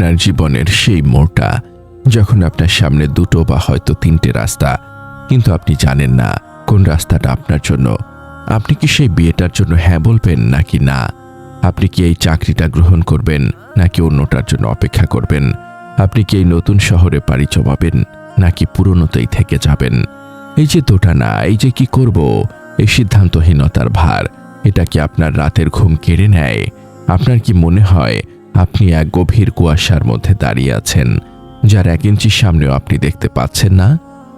আপনার জীবনের সেই মোড়টা, যখন আপনার সামনে দুটো বা হয়তো তিনটে রাস্তা, কিন্তু আপনি জানেন না কোন রাস্তাটা আপনার জন্য। আপনি কি সেই বিয়েটার জন্য হ্যাঁ বলবেন নাকি না? আপনি কি এই চাকরিটা গ্রহণ করবেন নাকি অন্যটার জন্য অপেক্ষা করবেন? আপনি কি এই নতুন শহরে পাড়ি জমাবেন নাকি পুরনোতেই থেকে যাবেন? এই যে দুটা না, এই যে কি করব? এই সিদ্ধান্তহীনতার ভার, এটা কি আপনার রাতের ঘুম কেড়ে নেয়? আপনার কি মনে হয় আপনি এক গভীর কুয়াশার মধ্যে দাঁড়িয়ে আছেন, যার এক ইঞ্চির সামনেও আপনি দেখতে পাচ্ছেন না।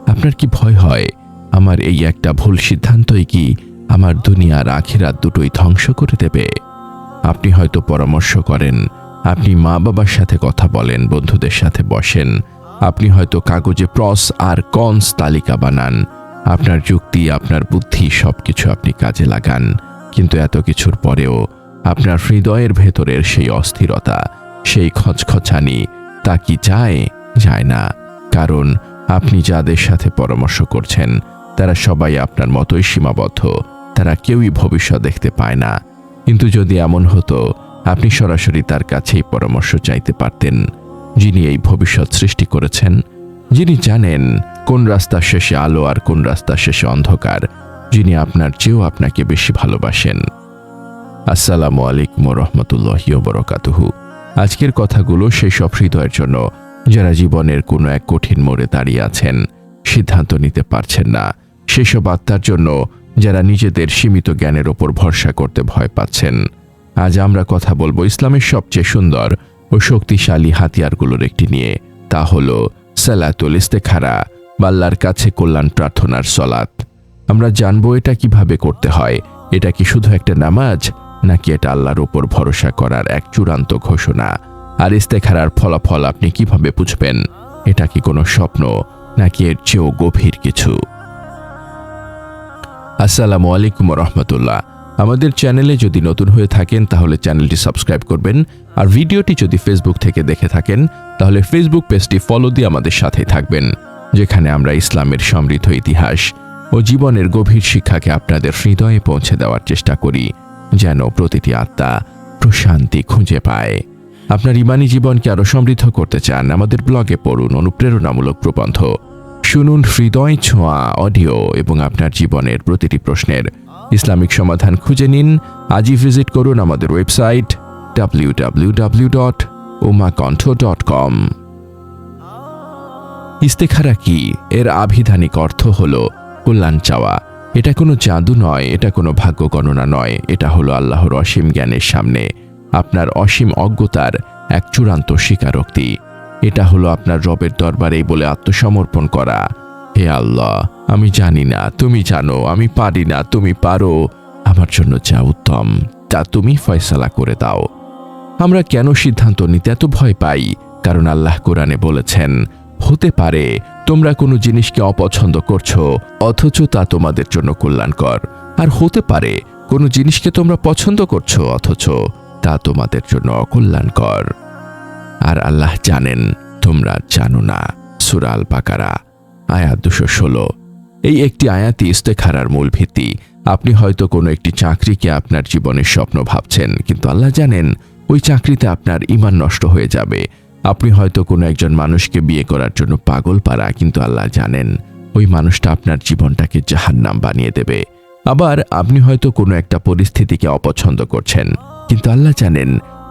আপনার কি ভয় হয়? আমার এই একটা ভুল সিদ্ধান্তই কি আমার দুনিয়ার আখিরাত দুটোই ধ্বংস করে দেবে? আপনি হয়তো পরামর্শ করেন, আপনি মা বাবার সাথে কথা বলেন, বন্ধুদের সাথে বসেন, আপনি হয়তো কাগজে প্রস আর কনস তালিকা বানান, আপনার যুক্তি, আপনার বুদ্ধি সবকিছু আপনি কাজে লাগান, কিন্তু এত কিছুর পরেও আপনার হৃদয়ের ভেতরের সেই অস্থিরতা, সেই খচখচানি, তা কি যায়? যায় না। কারণ আপনি যাদের সাথে পরামর্শ করছেন, তারা সবাই আপনার মতোই সীমাবদ্ধ। তারা কেউই ভবিষ্যৎ দেখতে পায় না। কিন্তু যদি এমন হতো, আপনি সরাসরি তার কাছেই পরামর্শ চাইতে পারতেন। যিনি এই ভবিষ্যৎ সৃষ্টি করেছেন, যিনি জানেন কোন রাস্তার শেষে আলো আর কোন রাস্তার শেষে অন্ধকার, যিনি আপনার চেয়েও আপনাকে বেশি ভালোবাসেন। আসসালামু আলাইকুম রহমতুল্লাহ বরকাতুহু আজকের কথাগুলো সেই সব হৃদয়ের জন্য, যারা জীবনের কোনো এক কঠিন মোড়ে দাঁড়িয়ে আছেন, সিদ্ধান্ত নিতে পারছেন না। সেসব আত্মার জন্য, যারা নিজেদের সীমিত জ্ঞানের ওপর ভরসা করতে ভয় পাচ্ছেন। আজ আমরা কথা বলব ইসলামের সবচেয়ে সুন্দর ও শক্তিশালী হাতিয়ারগুলোর একটি নিয়ে। তা হল সালাতুল ইস্তেখারা বাল্লার কাছে কল্যাণ প্রার্থনার সলাত আমরা জানব এটা কীভাবে করতে হয়, এটা কি শুধু একটা নামাজ নাকি এটা আল্লাহর উপর ভরসা করার এক চূড়ান্ত ঘোষণা? আর ইস্তেখারার ফলাফল আপনি কীভাবে বুঝবেন? এটা কি কোনো স্বপ্ন, নাকি এর চেয়েও গভীর কিছু? আসসালামু আলাইকুম রহমতুল্লাহ আমাদের চ্যানেলে যদি নতুন হয়ে থাকেন, তাহলে চ্যানেলটি সাবস্ক্রাইব করবেন। আর ভিডিওটি যদি ফেসবুক থেকে দেখে থাকেন, তাহলে ফেসবুক পেজটি ফলো দিয়ে আমাদের সাথে থাকবেন, যেখানে আমরা ইসলামের সমৃদ্ধ ইতিহাস ও জীবনের গভীর শিক্ষাকে আপনাদের হৃদয়ে পৌঁছে দেওয়ার চেষ্টা করি। যেন প্রতিটি আত্মা প্রশান্তি খুঁজে পায়। আপনার ইমানি জীবনকে আরও সমৃদ্ধ করতে চান, আমাদের ব্লগে পড়ুন। অনুপ্রেরণামূলক প্রবন্ধ। শুনুন হৃদয় ছোঁয়া অডিও এবং আপনার জীবনের প্রতিটি প্রশ্নের। ইসলামিক সমাধান খুঁজে নিন। আজই ভিজিট করুন আমাদের website W W W dot Omakantha dot com ইস্তেখারা কি? এর আভিধানিক অর্থ হল কল্যাণ চাওয়া। এটা কোনো জাদু নয়, এটা কোনো ভাগ্য গণনা নয়, এটা হলো আল্লাহর অসীম জ্ঞানের সামনে। আপনার অসীম অজ্ঞতার এক চূড়ান্ত স্বীকারোক্তি। এটা হলো আপনার রবের দরবারে বলে আত্মসমর্পণ করা। হে আল্লাহ, আমি জানি না, তুমি জানো, আমি পারি না, তুমি পারো। আমার জন্য যা উত্তম, তা তুমি ফয়সালা করে দাও। আমরা কেন সিদ্ধান্ত নিতে এত ভয় পাই? কারণ আল্লাহ কোরআনে বলেছেন, হতে পারে তোমরা কোনো জিনিসকে অপছন্দ করছ, অথচ তা তোমাদের জন্য কল্যাণকর। আর হতে পারে, কোনো জিনিসকে তোমরা পছন্দ করছ, অথচ তা তোমাদের জন্য অকল্যাণকর। আর আল্লাহ জানেন, তোমরা জানো না সুরাল পাকারা আয়াত দুশো ষোলো। এই একটি আয়াতি ইস্তেখারার মূল ভিত্তি। আপনি হয়তো কোনো একটি চাকরিকে আপনার জীবনের স্বপ্ন ভাবছেন, কিন্তু আল্লাহ জানেন, ওই চাকরিতে আপনার ইমান নষ্ট হয়ে যাবে। আপনি হয়তো কোনো একজন মানুষকে বিয়ে করার জন্য পাগল পারা কিন্তু আল্লাহ জানেন ওই মানুষটা আপনার জীবনটাকে জাহান্নাম বানিয়ে দেবে। আবার আপনি হয়তো কোনো একটা পরিস্থিতিকে অপছন্দ করছেন, কিন্তু আল্লাহ জানেন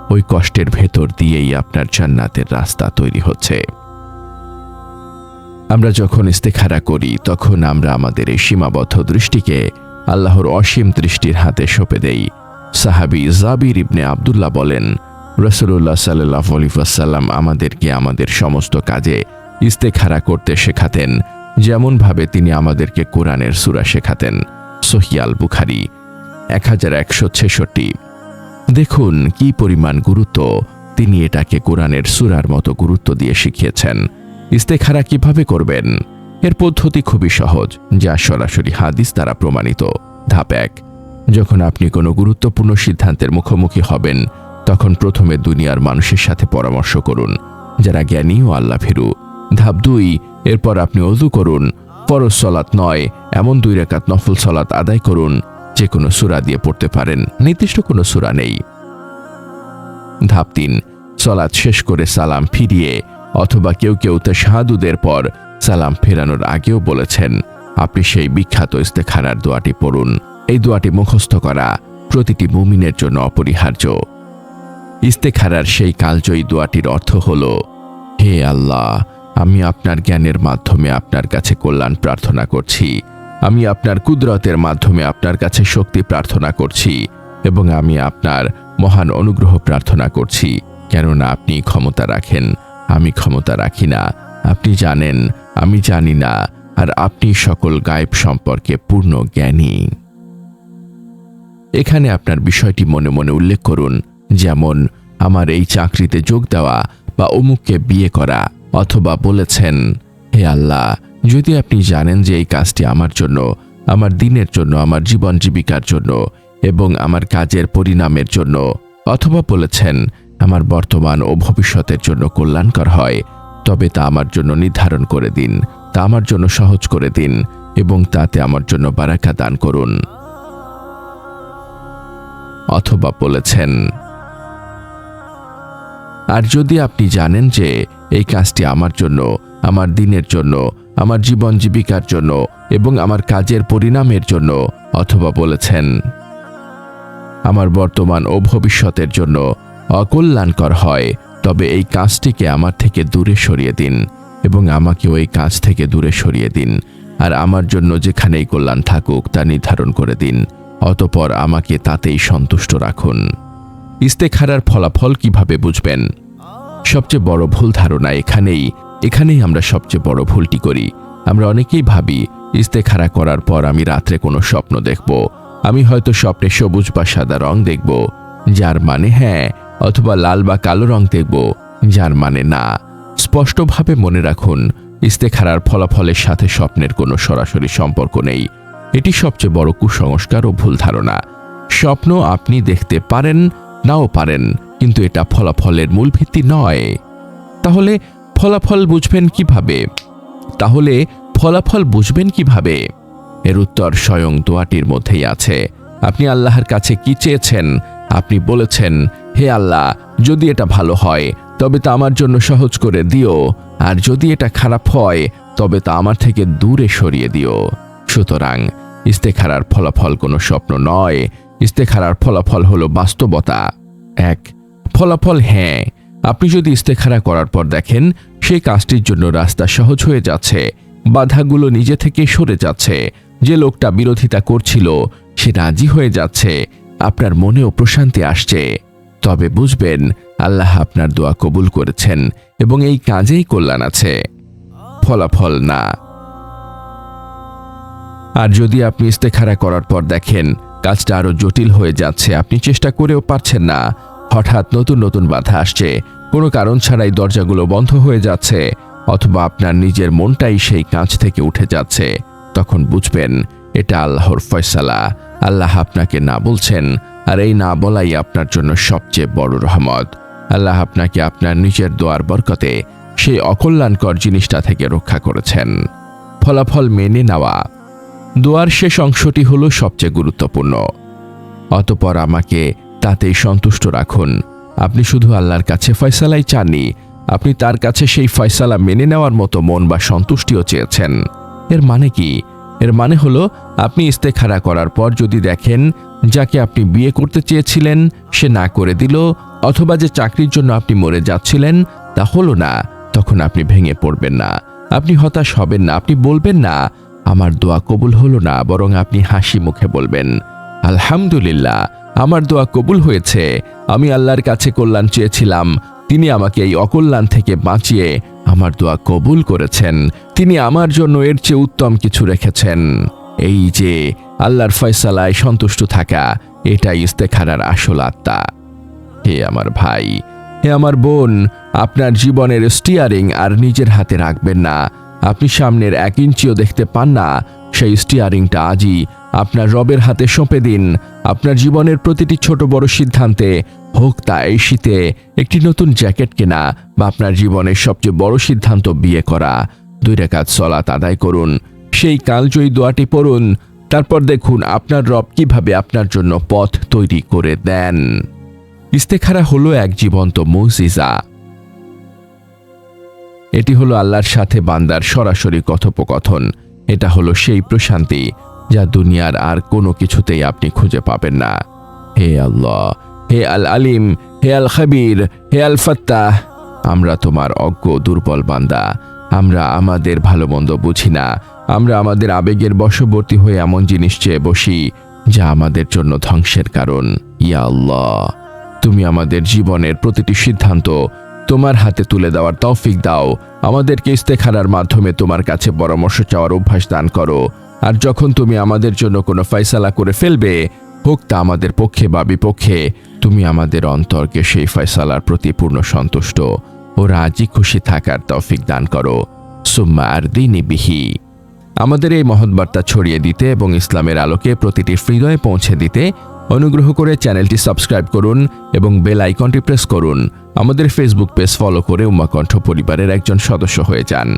ওই কষ্টের ভেতর দিয়েই আপনার জান্নাতের রাস্তা তৈরি হচ্ছে। আমরা যখন ইস্তেখারা করি, তখন আমরা আমাদের এই সীমাবদ্ধ দৃষ্টিকে আল্লাহর অসীম দৃষ্টির হাতে সঁপে দেই। সাহাবি জাবির ইবনে আবদুল্লাহ বলেন রসুল্লাহ সাল্লাহ আলিফাসাল্লাম আমাদেরকে আমাদের সমস্ত কাজে ইস্তেখারা করতে শেখাতেন, যেমনভাবে তিনি আমাদেরকে কোরআনের সুরা শেখাতেন সহিয়াল বুখারি এক হাজার একশো ছেষট্টি। দেখুন কি পরিমাণ গুরুত্ব তিনি এটাকে কোরআনের সুরার মতো গুরুত্ব দিয়ে শিখিয়েছেন। ইস্তেখারা কীভাবে করবেন? এর পদ্ধতি খুবই সহজ, যা সরাসরি হাদিস দ্বারা প্রমাণিত। ধাপ এক, যখন আপনি কোনো গুরুত্বপূর্ণ সিদ্ধান্তের মুখোমুখি হবেন তখন প্রথমে দুনিয়ার মানুষের সাথে পরামর্শ করুন। যারা জ্ঞানী ও আল্লাহ ফিরু ধাপ দুই, এরপর আপনি অজু করুন। ফরজ সলাৎ নয়, এমন দুই রেখাত নফল সলাৎ আদায় করুন, যে কোনো সুরা দিয়ে পড়তে পারেন। নির্দিষ্ট কোনো সুরা নেই। ধাপ তিন, সলাৎ শেষ করে সালাম ফিরিয়ে, অথবা কেউ কেউ শাহাদুদের পর সালাম ফেরানোর আগেও বলেছেন, আপনি সেই বিখ্যাত ইস্তেখারার দোয়াটি পড়ুন। এই দোয়াটি মুখস্থ করা প্রতিটি মুমিনের জন্য অপরিহার্য। ইস্তেখারার সেই কালজয়ী দোয়াটির অর্থ হল, হে আল্লাহ, আমি আপনার জ্ঞানের মাধ্যমে আপনার কাছে কল্যাণ প্রার্থনা করছি। আমি আপনার কুদরতের মাধ্যমে আপনার কাছে শক্তি প্রার্থনা করছি এবং আমি আপনার মহান অনুগ্রহ প্রার্থনা করছি, কেননা আপনি ক্ষমতা রাখেন। আমি ক্ষমতা রাখি না। আপনি জানেন, আমি জানি না, আর আপনি সকল গায়েব সম্পর্কে পূর্ণ জ্ঞানী। এখানে আপনার বিষয়টি মনে মনে উল্লেখ করুন যেমন, আমার এই চাকরিতে যোগ দেওয়া বা অমুককে বিয়ে করা অথবা বলেছেন, হে আল্লাহ, যদি আপনি জানেন যে এই কাজটি আমার জন্য, আমার দিনের জন্য, আমার জীবন জীবিকার জন্য এবং আমার কাজের পরিণামের জন্য, অথবা বলেছেন, আমার বর্তমান ও ভবিষ্যতের জন্য কল্যাণকর হয়, তবে তা আমার জন্য নির্ধারণ করে দিন, তা আমার জন্য সহজ করে দিন এবং তাতে আমার জন্য বারাকা দান করুন। অথবা বলেছেন আর যদি আপনি জানেন যে এই কাজটি আমার জন্য, আমার দিনের জন্য, আমার জীবন জীবিকার জন্য এবং আমার কাজের পরিণামের জন্য অথবা বলেছেন, আমার বর্তমান ও ভবিষ্যতের জন্য অকল্যাণকর হয়, তবে এই কাজটিকে আমার থেকে দূরে সরিয়ে দিন এবং আমাকে ওই কাজ থেকে দূরে সরিয়ে দিন আর আমার জন্য যেখানেই কল্যাণ থাকুক তা নির্ধারণ করে দিন, অতপর আমাকে তাতেই সন্তুষ্ট রাখুন। ইস্তেখারার ফলাফল কীভাবে বুঝবেন? সবচেয়ে বড় ভুল ধারণা এখানেই এখানেই আমরা সবচেয়ে বড় ভুলটি করি। আমরা অনেকেই ভাবি, ইস্তেখারা করার পর আমি রাত্রে কোনো স্বপ্ন দেখব। আমি হয়তো স্বপ্নে সবুজ বা সাদা রং দেখব, যার মানে হ্যাঁ অথবা লাল বা কালো রং দেখব, যার মানে না। স্পষ্টভাবে মনে রাখুন, ইস্তেখারার ফলাফলের সাথে স্বপ্নের কোনো সরাসরি সম্পর্ক নেই। এটি সবচেয়ে বড় কুসংস্কার ও ভুল ধারণা। স্বপ্ন আপনি দেখতে পারেন, নাও পারেন। কিন্তু এটা ফলাফলের মূল ভিত্তি নয়। তাহলে ফলাফল বুঝবেন কীভাবে? তাহলে ফলাফল বুঝবেন কীভাবে? এর উত্তর স্বয়ং দোয়াটির মধ্যেই আছে। আপনি আল্লাহর কাছে কি চেয়েছেন? আপনি বলেছেন, হে আল্লাহ, যদি এটা ভালো হয়, তবে তা আমার জন্য সহজ করে দিও। আর যদি এটা খারাপ হয়, তবে তা আমার থেকে দূরে সরিয়ে দিও। সুতরাং ইস্তেখারার ফলাফল কোনো স্বপ্ন নয়। ইস্তেখারার ফলাফল হলো বাস্তবতা। এক ফলাফল হ্যাঁ আপনি যদি ইস্তেখারা করার পর দেখেন, সেই কাজটির জন্য রাস্তা সহজ হয়ে যাচ্ছে, বাধাগুলো নিজে থেকে সরে যাচ্ছে, যে লোকটা বিরোধিতা করছিল, সে রাজি হয়ে যাচ্ছে, আপনার মনেও প্রশান্তি আসছে। তবে বুঝবেন, আল্লাহ আপনার দোয়া কবুল করেছেন এবং এই কাজেই কল্যাণ আছে। ফলাফল না। আর যদি আপনি ইস্তেখারা করার পর দেখেন, কাজটা আরও জটিল হয়ে যাচ্ছে, আপনি চেষ্টা করেও পারছেন না হঠাৎ নতুন নতুন বাধা আসছে। কোনো কারণ ছাড়াই দরজাগুলো বন্ধ হয়ে যাচ্ছে, অথবা আপনার নিজের মনটাই সেই কাঁচ থেকে উঠে যাচ্ছে। তখন বুঝবেন, এটা আল্লাহর ফয়সালা। আল্লাহ আপনাকে না বলছেন, আর এই না বলাই আপনার জন্য সবচেয়ে বড় রহমত। আল্লাহ আপনাকে আপনার নিজের দোয়ার বরকতে সেই অকল্যাণকর জিনিসটা থেকে রক্ষা করেছেন। ফলাফল মেনে নেওয়া। দোয়ার শেষ অংশটি হলো সবচেয়ে গুরুত্বপূর্ণ। অতপর আমাকে তাতেই সন্তুষ্ট রাখুন। আপনি শুধু আল্লাহর কাছে ফয়সালাই চাননি, আপনি তার কাছে সেই ফয়সালা মেনে নেওয়ার মতো মন বা সন্তুষ্টিও চেয়েছেন। এর মানে কি? এর মানে হলো, আপনি ইস্তেখারা করার পর যদি দেখেন, যাকে আপনি বিয়ে করতে চেয়েছিলেন, সে না করে দিল, অথবা যে চাকরির জন্য আপনি মরে যাচ্ছিলেন, তা হলো না, তখন আপনি ভেঙে পড়বেন না। আপনি হতাশ হবেন না, আপনি বলবেন না, আমার দোয়া কবুল হলো না, বরং আপনি হাসি মুখে বলবেন, আলহামদুলিল্লাহ আমার দোয়া কবুল হয়েছে। আমি আল্লাহর কাছে কল্যাণ চেয়েছিলাম। তিনি আমাকে এই অকল্যাণ থেকে বাঁচিয়ে আমার দোয়া কবুল করেছেন। তিনি আমার জন্য এর চেয়ে উত্তম কিছু রেখেছেন। এই যে, আল্লাহর ফয়সালায় সন্তুষ্ট থাকা, এটাই ইস্তেখারার আসল আত্মা। হে আমার ভাই, হে আমার বোন, আপনার জীবনের স্টিয়ারিং আর নিজের হাতে রাখবেন না। আপনি সামনের এক ইঞ্চিও দেখতে পান না, সেই স্টিয়ারিংটা আজই আপনার রবের হাতে সঁপে দিন। আপনার জীবনের প্রতিটি ছোট বড় সিদ্ধান্তে হোক তা এই শীতে একটি নতুন জ্যাকেট কেনা বা আপনার জীবনের সবচেয়ে বড় সিদ্ধান্ত বিয়ে করা। দুই রেখাত সলাত আদায় করুন। সেই কালজয়ী দোয়াটি পড়ুন। তারপর দেখুন আপনার রব কীভাবে আপনার জন্য পথ তৈরি করে দেন। ইস্তেখারা হলো এক জীবন্ত মুজিজা। এটি হলো আল্লাহর সাথে বান্দার সরাসরি কথোপকথন। এটা হলো সেই প্রশান্তি যা দুনিয়ার আর কোনো কিছুতেই আপনি খুঁজে পাবেন না। হে আল্লাহ, হে আল আলিম, হে আল খাবির, হে আল ফাত্তাহ, আমরা তোমার অজ্ঞ দুর্বল বান্দা। আমরা আমাদের ভালো মন্দ বুঝি না। আমরা আমাদের আবেগের বশবর্তী হয়ে এমন জিনিস চেয়ে বসি, যা আমাদের জন্য ধ্বংসের কারণ। ইয়া আল্লাহ, তুমি আমাদের জীবনের প্রতিটি সিদ্ধান্ত তোমার হাতে তুলে দেওয়ার তৌফিক দাও। আমাদেরকে ইস্তেখারার মাধ্যমে তোমার কাছে পরামর্শ চাওয়ার অভ্যাস দান করো। আর যখন তুমি আমাদের জন্য কোনো ফয়সালা করে ফেলবে হোক তা আমাদের পক্ষে বা বিপক্ষে, তুমি আমাদের অন্তরকে সেই ফয়সালার প্রতি পূর্ণ সন্তুষ্ট ও রাজি খুশি থাকার তৌফিক দান করো। সুম্মা আর দিনী বিহি। আমাদের এই মহৎ বার্তা ছড়িয়ে দিতে এবং ইসলামের আলোকে প্রতিটি হৃদয়ে পৌঁছে দিতে অনুগ্রহ করে চ্যানেলটি সাবস্ক্রাইব করুন এবং বেল আইকনটি প্রেস করুন। আমাদের ফেসবুক পেজ ফলো করে উমাকণ্ঠ পরিবারের একজন সদস্য হয়ে যান।